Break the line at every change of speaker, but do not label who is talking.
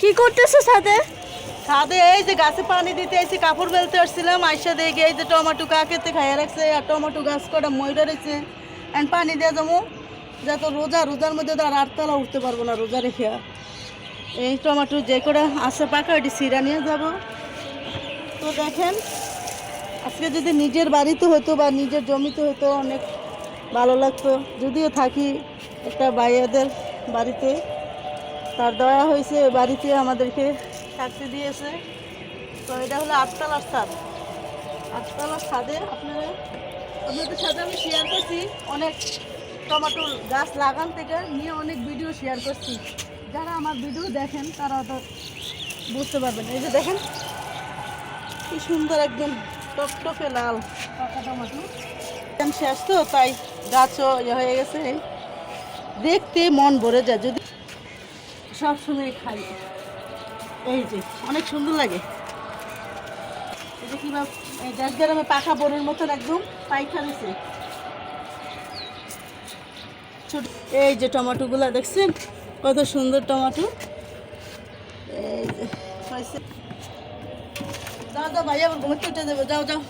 কি করতেছো সাথে
ছাদে এই যে গাছে পানি দিতে এসে কাপড় বেলতে আসছিলাম, আইসা দেখে এই যে টমেটো কাকেতে খাইয়া রাখছে, আর টমেটো গাছ কটা ময়ূরা রয়েছে। অ্যান্ড পানি দিয়ে যাব, যত রোজা, রোজার মধ্যে তো আর আটতলা উঠতে পারব না রোজা রেখে। এই টমেটো যে কটা আছে পাকা ওটি সিরা নিয়ে যাব। তো দেখেন, আজকে যদি নিজের বাড়িতে হতো বা নিজের জমিতে হতো, অনেক ভালো লাগতো। যদিও থাকি একটা বাইয়াদের বাড়িতে তার দয়া হয়েছে বাড়িতে আমাদেরকে থাকতে দিয়েছে। তো এটা হলো আটতলার ছাদ। আটতলার ছাদে আপনারা আপনাদের সাথে আমি শেয়ার করছি। অনেক টমেটোর গাছ লাগান থেকে নিয়ে অনেক ভিডিও শেয়ার করছি। যারা আমার ভিডিও দেখেন, তারা তো বুঝতে পারবেন। এই যে দেখেন, কি সুন্দর একদম টকটকে লাল পাকা টমেটো। শেষ তো, তাই গাছও ইয়ে হয়ে গেছে। দেখতে মন ভরে যায়। যদি সব সময় খাই। এই যে, অনেক সুন্দর লাগে। যে কীভাবে এই দেশ বনের মতন একদম পাইখা দিছে ছোট এই যে টমেটোগুলো দেখছেন? কত সুন্দর টমেটো। এই যে, হয়েছে। যাও যাও ভাইয়া আমার ঘুমে কেটে দেবো যাও যাও।